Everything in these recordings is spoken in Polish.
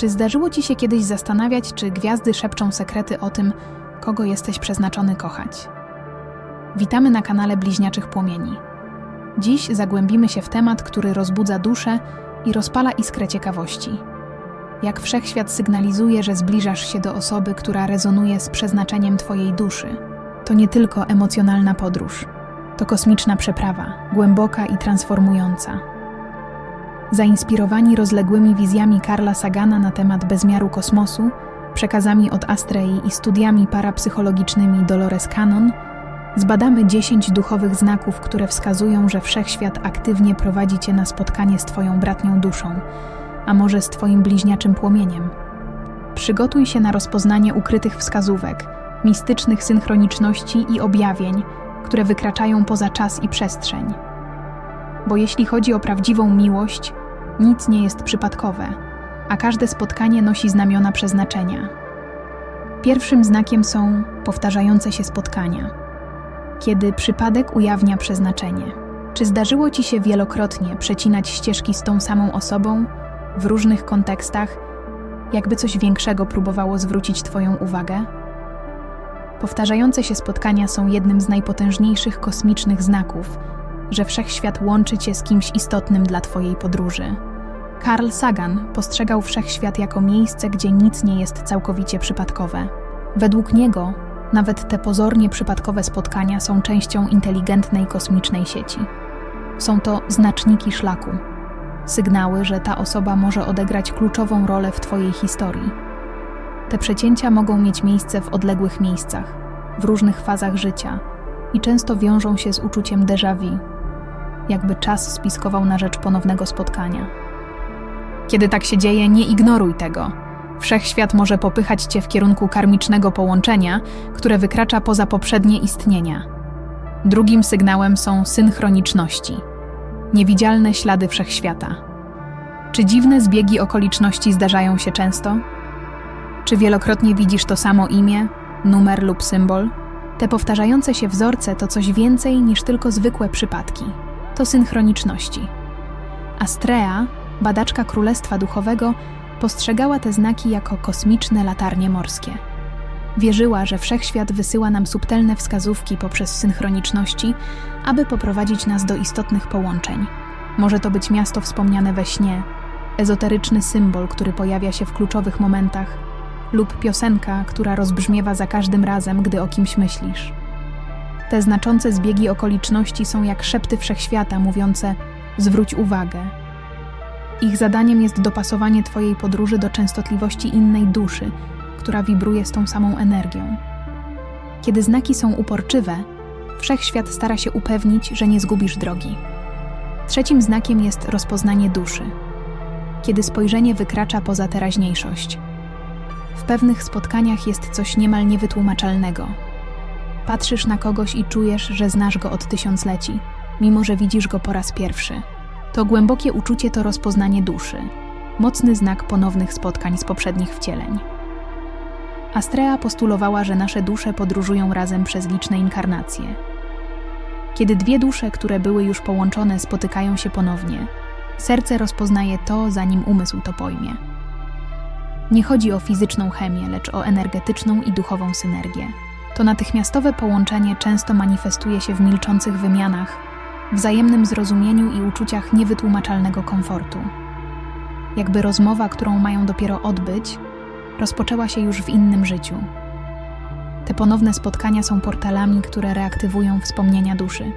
Czy zdarzyło ci się kiedyś zastanawiać, czy gwiazdy szepczą sekrety o tym, kogo jesteś przeznaczony kochać? Witamy na kanale Bliźniaczych Płomieni. Dziś zagłębimy się w temat, który rozbudza duszę i rozpala iskrę ciekawości. Jak wszechświat sygnalizuje, że zbliżasz się do osoby, która rezonuje z przeznaczeniem Twojej duszy. To nie tylko emocjonalna podróż, to kosmiczna przeprawa, głęboka i transformująca. Zainspirowani rozległymi wizjami Karla Sagana na temat bezmiaru kosmosu, przekazami od Astrei i studiami parapsychologicznymi Dolores Cannon, zbadamy 10 duchowych znaków, które wskazują, że wszechświat aktywnie prowadzi cię na spotkanie z Twoją bratnią duszą, a może z Twoim bliźniaczym płomieniem. Przygotuj się na rozpoznanie ukrytych wskazówek, mistycznych synchroniczności i objawień, które wykraczają poza czas i przestrzeń. Bo jeśli chodzi o prawdziwą miłość, nic nie jest przypadkowe, a każde spotkanie nosi znamiona przeznaczenia. Pierwszym znakiem są powtarzające się spotkania, kiedy przypadek ujawnia przeznaczenie. Czy zdarzyło ci się wielokrotnie przecinać ścieżki z tą samą osobą w różnych kontekstach, jakby coś większego próbowało zwrócić Twoją uwagę? Powtarzające się spotkania są jednym z najpotężniejszych kosmicznych znaków, że wszechświat łączy cię z kimś istotnym dla Twojej podróży. Carl Sagan postrzegał wszechświat jako miejsce, gdzie nic nie jest całkowicie przypadkowe. Według niego, nawet te pozornie przypadkowe spotkania są częścią inteligentnej kosmicznej sieci. Są to znaczniki szlaku, sygnały, że ta osoba może odegrać kluczową rolę w Twojej historii. Te przecięcia mogą mieć miejsce w odległych miejscach, w różnych fazach życia i często wiążą się z uczuciem déjà vu, jakby czas spiskował na rzecz ponownego spotkania. Kiedy tak się dzieje, nie ignoruj tego. Wszechświat może popychać cię w kierunku karmicznego połączenia, które wykracza poza poprzednie istnienia. Drugim sygnałem są synchroniczności niewidzialne ślady wszechświata. Czy dziwne zbiegi okoliczności zdarzają się często? Czy wielokrotnie widzisz to samo imię, numer lub symbol? Te powtarzające się wzorce to coś więcej niż tylko zwykłe przypadki. To synchroniczności. Astrea, badaczka Królestwa Duchowego, postrzegała te znaki jako kosmiczne latarnie morskie. Wierzyła, że wszechświat wysyła nam subtelne wskazówki poprzez synchroniczności, aby poprowadzić nas do istotnych połączeń. Może to być miasto wspomniane we śnie, ezoteryczny symbol, który pojawia się w kluczowych momentach, lub piosenka, która rozbrzmiewa za każdym razem, gdy o kimś myślisz. Te znaczące zbiegi okoliczności są jak szepty wszechświata mówiące: zwróć uwagę. Ich zadaniem jest dopasowanie Twojej podróży do częstotliwości innej duszy, która wibruje z tą samą energią. Kiedy znaki są uporczywe, wszechświat stara się upewnić, że nie zgubisz drogi. Trzecim znakiem jest rozpoznanie duszy, kiedy spojrzenie wykracza poza teraźniejszość. W pewnych spotkaniach jest coś niemal niewytłumaczalnego. Patrzysz na kogoś i czujesz, że znasz go od tysiącleci, mimo że widzisz go po raz pierwszy. To głębokie uczucie to rozpoznanie duszy, mocny znak ponownych spotkań z poprzednich wcieleń. Astrea postulowała, że nasze dusze podróżują razem przez liczne inkarnacje. Kiedy dwie dusze, które były już połączone, spotykają się ponownie, serce rozpoznaje to, zanim umysł to pojmie. Nie chodzi o fizyczną chemię, lecz o energetyczną i duchową synergię. To natychmiastowe połączenie często manifestuje się w milczących wymianach, wzajemnym zrozumieniu i uczuciach niewytłumaczalnego komfortu. Jakby rozmowa, którą mają dopiero odbyć, rozpoczęła się już w innym życiu. Te ponowne spotkania są portalami, które reaktywują wspomnienia duszy.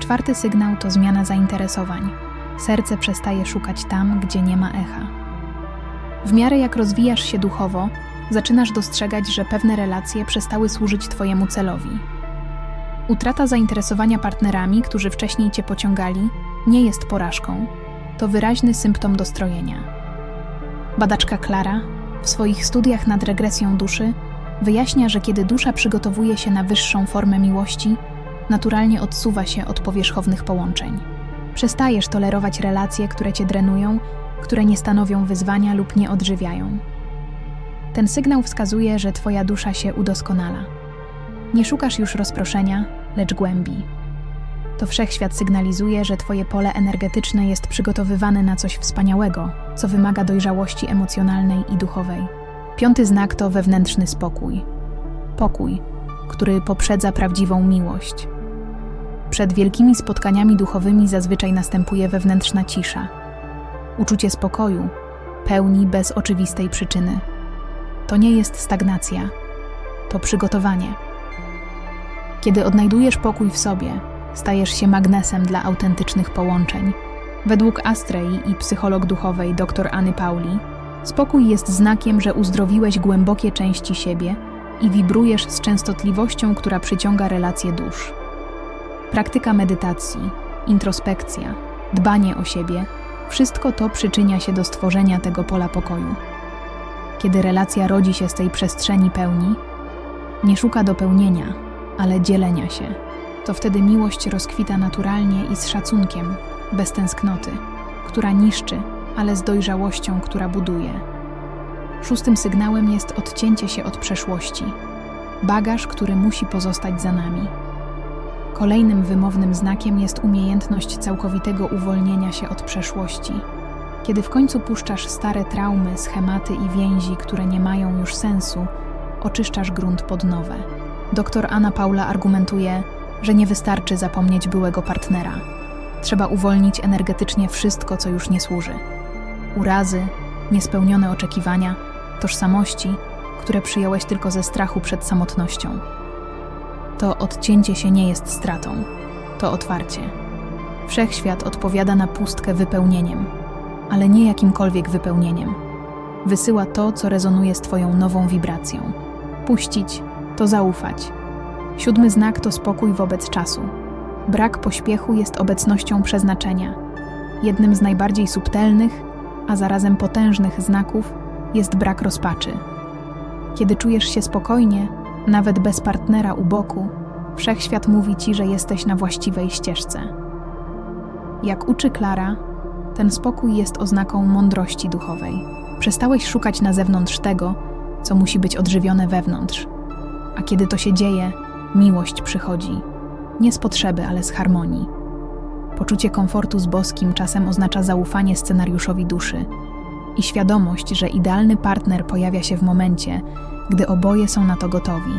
Czwarty sygnał to zmiana zainteresowań. Serce przestaje szukać tam, gdzie nie ma echa. W miarę jak rozwijasz się duchowo, zaczynasz dostrzegać, że pewne relacje przestały służyć Twojemu celowi. Utrata zainteresowania partnerami, którzy wcześniej Cię pociągali, nie jest porażką. To wyraźny symptom dostrojenia. Badaczka Klara w swoich studiach nad regresją duszy wyjaśnia, że kiedy dusza przygotowuje się na wyższą formę miłości, naturalnie odsuwa się od powierzchownych połączeń. Przestajesz tolerować relacje, które cię drenują, które nie stanowią wyzwania lub nie odżywiają. Ten sygnał wskazuje, że twoja dusza się udoskonala. Nie szukasz już rozproszenia, lecz głębi. To wszechświat sygnalizuje, że twoje pole energetyczne jest przygotowywane na coś wspaniałego, co wymaga dojrzałości emocjonalnej i duchowej. Piąty znak to wewnętrzny spokój. Pokój, który poprzedza prawdziwą miłość. Przed wielkimi spotkaniami duchowymi zazwyczaj następuje wewnętrzna cisza. Uczucie spokoju, pełni bez oczywistej przyczyny. To nie jest stagnacja, to przygotowanie. Kiedy odnajdujesz pokój w sobie, stajesz się magnesem dla autentycznych połączeń. Według Astrei i psycholog duchowej dr Anny Pauli, spokój jest znakiem, że uzdrowiłeś głębokie części siebie i wibrujesz z częstotliwością, która przyciąga relacje dusz. Praktyka medytacji, introspekcja, dbanie o siebie wszystko to przyczynia się do stworzenia tego pola pokoju. Kiedy relacja rodzi się z tej przestrzeni pełni, nie szuka dopełnienia, ale dzielenia się. To wtedy miłość rozkwita naturalnie i z szacunkiem, bez tęsknoty, która niszczy, ale z dojrzałością, która buduje. Szóstym sygnałem jest odcięcie się od przeszłości, bagaż, który musi pozostać za nami. Kolejnym wymownym znakiem jest umiejętność całkowitego uwolnienia się od przeszłości. Kiedy w końcu puszczasz stare traumy, schematy i więzi, które nie mają już sensu, oczyszczasz grunt pod nowe. Doktor Anna Paula argumentuje, że nie wystarczy zapomnieć byłego partnera. Trzeba uwolnić energetycznie wszystko, co już nie służy. Urazy, niespełnione oczekiwania, tożsamości, które przyjąłeś tylko ze strachu przed samotnością. To odcięcie się nie jest stratą, to otwarcie. Wszechświat odpowiada na pustkę wypełnieniem, ale nie jakimkolwiek wypełnieniem. Wysyła to, co rezonuje z Twoją nową wibracją. Puścić to zaufać. Siódmy znak to spokój wobec czasu. Brak pośpiechu jest obecnością przeznaczenia. Jednym z najbardziej subtelnych, a zarazem potężnych znaków jest brak rozpaczy. Kiedy czujesz się spokojnie, nawet bez partnera u boku, wszechświat mówi ci, że jesteś na właściwej ścieżce. Jak uczy Klara, ten spokój jest oznaką mądrości duchowej. Przestałeś szukać na zewnątrz tego, co musi być odżywione wewnątrz. A kiedy to się dzieje, miłość przychodzi. Nie z potrzeby, ale z harmonii. Poczucie komfortu z boskim czasem oznacza zaufanie scenariuszowi duszy i świadomość, że idealny partner pojawia się w momencie, gdy oboje są na to gotowi.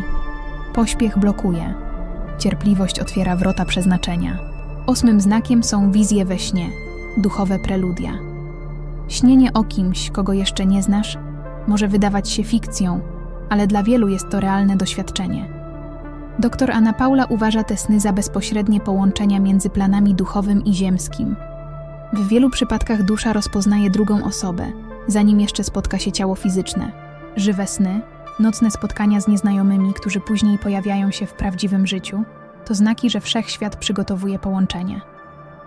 Pośpiech blokuje, cierpliwość otwiera wrota przeznaczenia. Osmym znakiem są wizje we śnie, duchowe preludia. Śnienie o kimś, kogo jeszcze nie znasz, może wydawać się fikcją, ale dla wielu jest to realne doświadczenie. Doktor Anna Paula uważa te sny za bezpośrednie połączenia między planami duchowym i ziemskim. W wielu przypadkach dusza rozpoznaje drugą osobę, zanim jeszcze spotka się ciało fizyczne. Żywe sny, nocne spotkania z nieznajomymi, którzy później pojawiają się w prawdziwym życiu, to znaki, że wszechświat przygotowuje połączenie.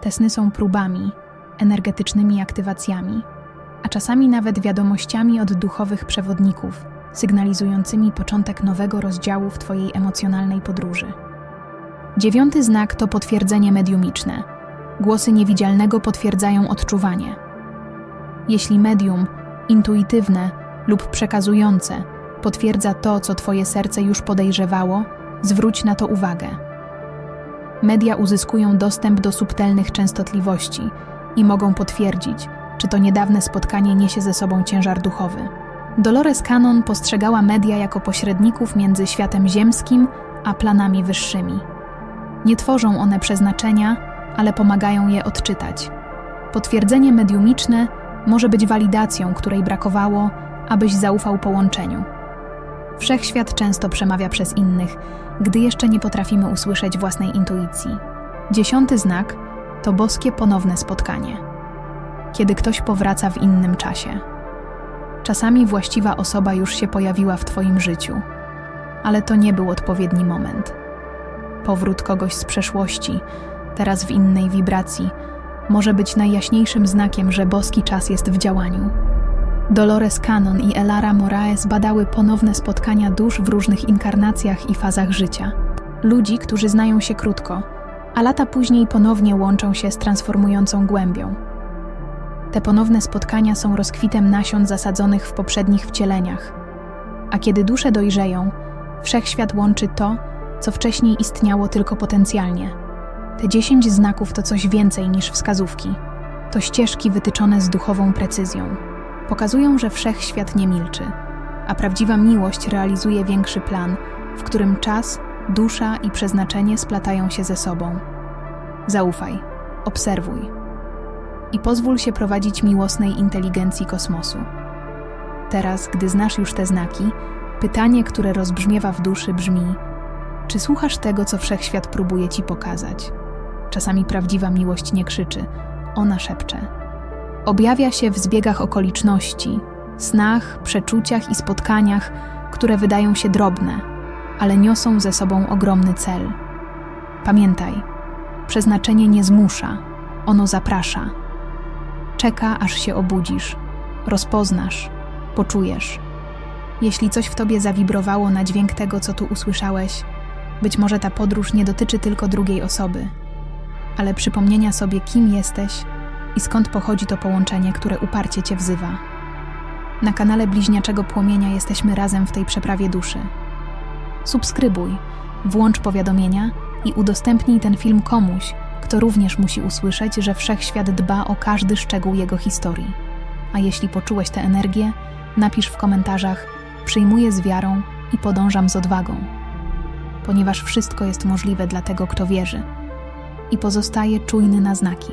Te sny są próbami, energetycznymi aktywacjami, a czasami nawet wiadomościami od duchowych przewodników, sygnalizującymi początek nowego rozdziału w Twojej emocjonalnej podróży. Dziewiąty znak to potwierdzenie mediumiczne. Głosy niewidzialnego potwierdzają odczuwanie. Jeśli medium, intuitywne lub przekazujące, potwierdza to, co Twoje serce już podejrzewało, zwróć na to uwagę. Media uzyskują dostęp do subtelnych częstotliwości i mogą potwierdzić, czy to niedawne spotkanie niesie ze sobą ciężar duchowy. Dolores Cannon postrzegała media jako pośredników między światem ziemskim a planami wyższymi. Nie tworzą one przeznaczenia, ale pomagają je odczytać. Potwierdzenie mediumiczne może być walidacją, której brakowało, abyś zaufał połączeniu. Wszechświat często przemawia przez innych, gdy jeszcze nie potrafimy usłyszeć własnej intuicji. Dziesiąty znak to boskie ponowne spotkanie. Kiedy ktoś powraca w innym czasie. Czasami właściwa osoba już się pojawiła w Twoim życiu, ale to nie był odpowiedni moment. Powrót kogoś z przeszłości, teraz w innej wibracji, może być najjaśniejszym znakiem, że boski czas jest w działaniu. Dolores Cannon i Elara Moraes badały ponowne spotkania dusz w różnych inkarnacjach i fazach życia. Ludzi, którzy znają się krótko, a lata później ponownie łączą się z transformującą głębią. Te ponowne spotkania są rozkwitem nasion zasadzonych w poprzednich wcieleniach. A kiedy dusze dojrzeją, wszechświat łączy to, co wcześniej istniało tylko potencjalnie. Te dziesięć znaków to coś więcej niż wskazówki. To ścieżki wytyczone z duchową precyzją. Pokazują, że wszechświat nie milczy, a prawdziwa miłość realizuje większy plan, w którym czas, dusza i przeznaczenie splatają się ze sobą. Zaufaj, obserwuj i pozwól się prowadzić miłosnej inteligencji kosmosu. Teraz, gdy znasz już te znaki, pytanie, które rozbrzmiewa w duszy, brzmi: Czy słuchasz tego, co wszechświat próbuje ci pokazać? Czasami prawdziwa miłość nie krzyczy, ona szepcze. Objawia się w zbiegach okoliczności, snach, przeczuciach i spotkaniach, które wydają się drobne, ale niosą ze sobą ogromny cel. Pamiętaj, przeznaczenie nie zmusza, ono zaprasza. Czeka, aż się obudzisz, rozpoznasz, poczujesz. Jeśli coś w tobie zawibrowało na dźwięk tego, co tu usłyszałeś, być może ta podróż nie dotyczy tylko drugiej osoby, ale przypomnienia sobie, kim jesteś i skąd pochodzi to połączenie, które uparcie cię wzywa. Na kanale Bliźniaczego Płomienia jesteśmy razem w tej przeprawie duszy. Subskrybuj, włącz powiadomienia i udostępnij ten film komuś, kto również musi usłyszeć, że wszechświat dba o każdy szczegół jego historii. A jeśli poczułeś tę energię, napisz w komentarzach: Przyjmuję z wiarą i podążam z odwagą. Ponieważ wszystko jest możliwe dla tego, kto wierzy i pozostaje czujny na znaki.